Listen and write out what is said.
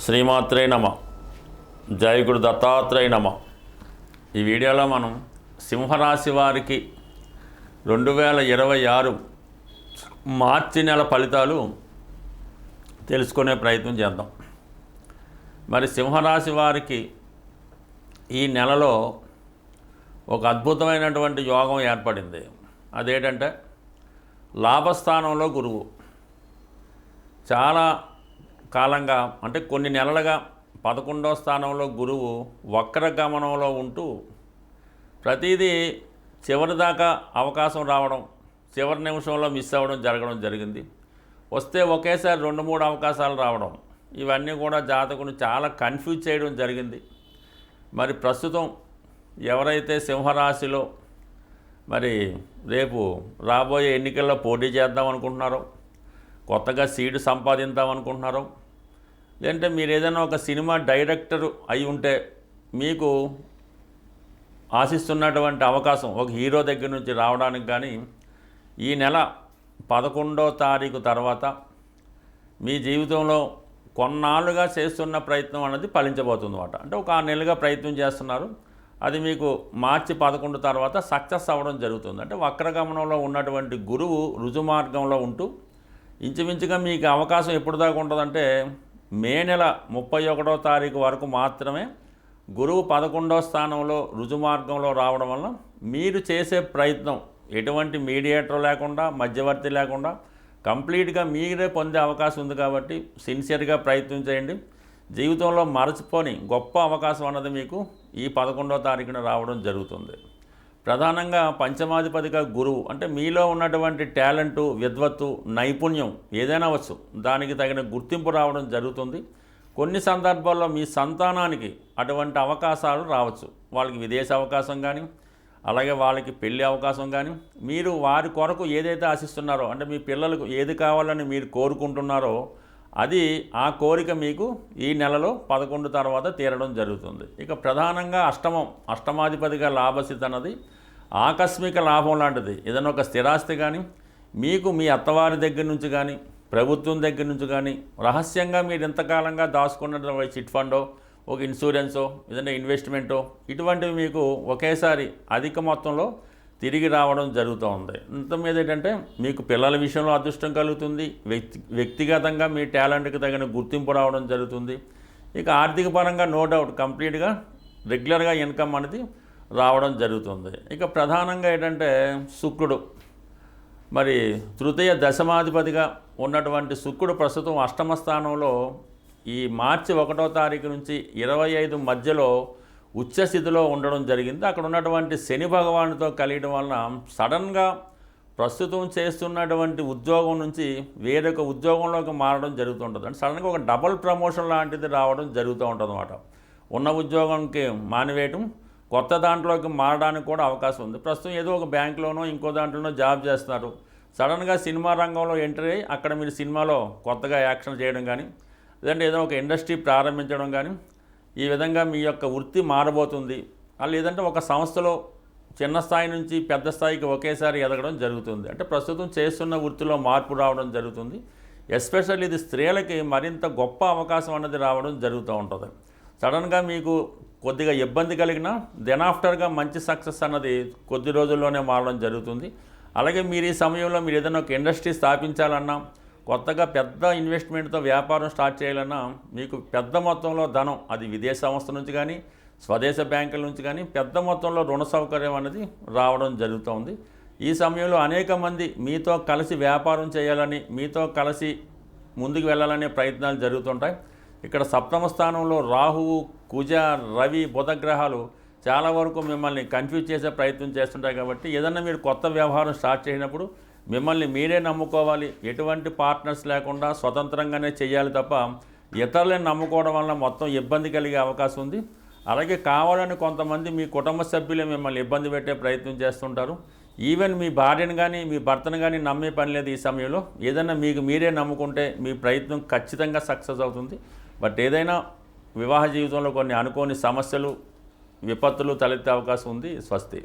శ్రీమాత్రే నమ. జయ దత్తాత్రేయ నమ. ఈ వీడియోలో మనం సింహరాశి వారికి రెండు వేల ఇరవై ఆరు మార్చి నెల ఫలితాలు తెలుసుకునే ప్రయత్నం చేద్దాం. మరి సింహరాశి వారికి ఈ నెలలో ఒక అద్భుతమైనటువంటి యోగం ఏర్పడింది. అదేంటంటే లాభస్థానంలో గురువు. చాలా కాలంగా అంటే కొన్ని నెలలుగా పదకొండవ స్థానంలో గురువు వక్ర గమనంలో ఉంటూ ప్రతిదీ చివరి దాకా అవకాశం రావడం చివరి నిమిషంలో మిస్ అవ్వడం జరగడం జరిగింది. వస్తే ఒకేసారి రెండు మూడు అవకాశాలు రావడం ఇవన్నీ కూడా జాతకుని చాలా కన్ఫ్యూజ్ చేయడం జరిగింది. మరి ప్రస్తుతం ఎవరైతే సింహరాశిలో మరి రేపు రాబోయే ఎన్నికల్లో పోటీ చేద్దాం అనుకుంటున్నారో కొత్తగా సీటు సంపాదిద్దాం అనుకుంటున్నారో లేదంటే మీరు ఏదైనా ఒక సినిమా డైరెక్టర్ అయి ఉంటే మీకు ఆశిస్తున్నటువంటి అవకాశం ఒక హీరో దగ్గర నుంచి రావడానికి కానీ ఈ నెల పదకొండో తారీఖు తర్వాత మీ జీవితంలో కొన్నాళ్ళుగా చేస్తున్న ప్రయత్నం అనేది ఫలించబోతుంది అనమాట అంటే ఒక ఆరు నెలలుగా ప్రయత్నం చేస్తున్నారు. అది మీకు మార్చి పదకొండు తర్వాత సక్సెస్ అవ్వడం జరుగుతుంది. అంటే వక్రగమనంలో ఉన్నటువంటి గురువు రుజుమార్గంలో ఉంటూ ఇంచుమించుగా మీకు అవకాశం ఎప్పుడు దాకా ఉంటుందంటే మే నెల ముప్పై ఒకటో తారీఖు వరకు మాత్రమే గురువు పదకొండవ స్థానంలో రుజుమార్గంలో రావడం వల్ల మీరు చేసే ప్రయత్నం ఎటువంటి మీడియేటర్ లేకుండా మధ్యవర్తి లేకుండా కంప్లీట్గా మీరే పొందే అవకాశం ఉంది కాబట్టి సిన్సియర్గా ప్రయత్నం చేయండి. జీవితంలో మరచిపోని గొప్ప అవకాశం అన్నది మీకు ఈ పదకొండో తారీఖున రావడం జరుగుతుంది. ప్రధానంగా పంచమాధిపతిగా గురువు అంటే మీలో ఉన్నటువంటి టాలెంటు విద్వత్తు నైపుణ్యం ఏదైనా వచ్చు దానికి తగిన గుర్తింపు రావడం జరుగుతుంది. కొన్ని సందర్భాల్లో మీ సంతానానికి అటువంటి అవకాశాలు రావచ్చు. వాళ్ళకి విదేశ అవకాశం కానీ అలాగే వాళ్ళకి పెళ్ళి అవకాశం కానీ మీరు వారి కొరకు ఏదైతే ఆశిస్తున్నారో అంటే మీ పిల్లలకు ఏది కావాలని మీరు కోరుకుంటున్నారో అది ఆ కోరిక మీకు ఈ నెలలో పదకొండు తర్వాత తీరడం జరుగుతుంది. ఇక ప్రధానంగా అష్టమం అష్టమాధిపతిగా లాభసిద్ధ అన్నది ఆకస్మిక లాభం లాంటిది. ఏదైనా ఒక స్థిరాస్తి కానీ మీకు మీ అత్తవారి దగ్గర నుంచి కానీ ప్రభుత్వం దగ్గర నుంచి కానీ రహస్యంగా మీరు ఇంతకాలంగా దాచుకున్న చిట్ ఫండో ఒక ఇన్సూరెన్సో ఏదైనా ఇన్వెస్ట్మెంటో ఇటువంటివి మీకు ఒకేసారి అధిక మొత్తంలో తిరిగి రావడం జరుగుతూ ఉంది. ఇంత మీద ఏంటంటే మీకు పిల్లల విషయంలో అదృష్టం కలుగుతుంది. వ్యక్తి వ్యక్తిగతంగా మీ టాలెంట్కి తగిన గుర్తింపు రావడం జరుగుతుంది. ఇక ఆర్థిక పరంగా నో డౌట్ కంప్లీట్గా రెగ్యులర్గా ఇన్కమ్ అనేది రావడం జరుగుతుంది. ఇక ప్రధానంగా ఏంటంటే శుక్రుడు. మరి తృతీయ దశమాధిపతిగా ఉన్నటువంటి శుక్రుడు ప్రస్తుతం అష్టమ స్థానంలో ఈ మార్చి ఒకటో తారీఖు నుంచి ఇరవై ఐదు మధ్యలో ఉచ్చస్థితిలో ఉండడం జరిగింది. అక్కడ ఉన్నటువంటి శని భగవానుతో కలియడం వలన సడన్గా ప్రస్తుతం చేస్తున్నటువంటి ఉద్యోగం నుంచి వేరొక ఉద్యోగంలోకి మారడం జరుగుతుంటుంది. అంటే సడన్గా ఒక డబుల్ ప్రమోషన్ లాంటిది రావడం జరుగుతూ ఉంటుంది అనమాట ఉన్న ఉద్యోగంకి మానివేయటం కొత్త దాంట్లోకి మారడానికి కూడా అవకాశం ఉంది. ప్రస్తుతం ఏదో ఒక బ్యాంకులోనో ఇంకో దాంట్లోనో జాబ్ చేస్తున్నారు. సడన్గా సినిమా రంగంలో ఎంటర్ అయ్యి అక్కడ మీరు సినిమాలో కొత్తగా యాక్షన్ చేయడం కానీ లేదంటే ఏదో ఒక ఇండస్ట్రీ ప్రారంభించడం కానీ ఈ విధంగా మీ యొక్క వృత్తి మారబోతుంది. లేదంటే ఒక సంస్థలో చిన్న స్థాయి నుంచి పెద్ద స్థాయికి ఒకేసారి ఎదగడం జరుగుతుంది. అంటే ప్రస్తుతం చేస్తున్న వృత్తిలో మార్పు రావడం జరుగుతుంది. ఎస్పెషల్లీ ఇది స్త్రీలకి మరింత గొప్ప అవకాశం అన్నది రావడం జరుగుతూ ఉంటుంది. సడన్గా మీకు కొద్దిగా ఇబ్బంది కలిగిన దెన్ ఆఫ్టర్గా మంచి సక్సెస్ అన్నది కొద్ది రోజుల్లోనే మారడం జరుగుతుంది. అలాగే మీరు ఈ సమయంలో మీరు ఏదైనా ఒక ఇండస్ట్రీ స్థాపించాలన్నా కొత్తగా పెద్ద ఇన్వెస్ట్మెంట్తో వ్యాపారం స్టార్ట్ చేయాలన్నా మీకు పెద్ద మొత్తంలో ధనం అది విదేశ సంస్థ నుంచి కానీ స్వదేశ బ్యాంకుల నుంచి కానీ పెద్ద మొత్తంలో రుణ సౌకర్యం అనేది రావడం జరుగుతుంది. ఈ సమయంలో అనేక మంది మీతో కలిసి వ్యాపారం చేయాలని మీతో కలిసి ముందుకు వెళ్ళాలనే ప్రయత్నాలు జరుగుతుంటాయి. ఇక్కడ సప్తమ స్థానంలో రాహువు కుజ రవి బుధ గ్రహాలు చాలా వరకు మిమ్మల్ని కన్ఫ్యూజ్ చేసే ప్రయత్నం చేస్తుంటాయి కాబట్టి ఏదన్నా మీరు కొత్త వ్యవహారం స్టార్ట్ చేసినప్పుడు మిమ్మల్ని మీరే నమ్ముకోవాలి. ఎటువంటి పార్ట్నర్స్ లేకుండా స్వతంత్రంగానే చేయాలి తప్ప ఇతరులను నమ్ముకోవడం వల్ల మొత్తం ఇబ్బంది కలిగే అవకాశం ఉంది. అలాగే కావాలని కొంతమంది మీ కుటుంబ సభ్యులే మిమ్మల్ని ఇబ్బంది పెట్టే ప్రయత్నం చేస్తుంటారు. ఈవెన్ మీ భార్యను కానీ మీ భర్తను కానీ నమ్మే పని లేదు ఈ సమయంలో. ఏదైనా మీకు మీరే నమ్ముకుంటే మీ ప్రయత్నం ఖచ్చితంగా సక్సెస్ అవుతుంది. బట్ ఏదైనా వివాహ జీవితంలో కొన్ని అనుకోని సమస్యలు విపత్తులు తలెత్తే అవకాశం ఉంది. స్వస్తి.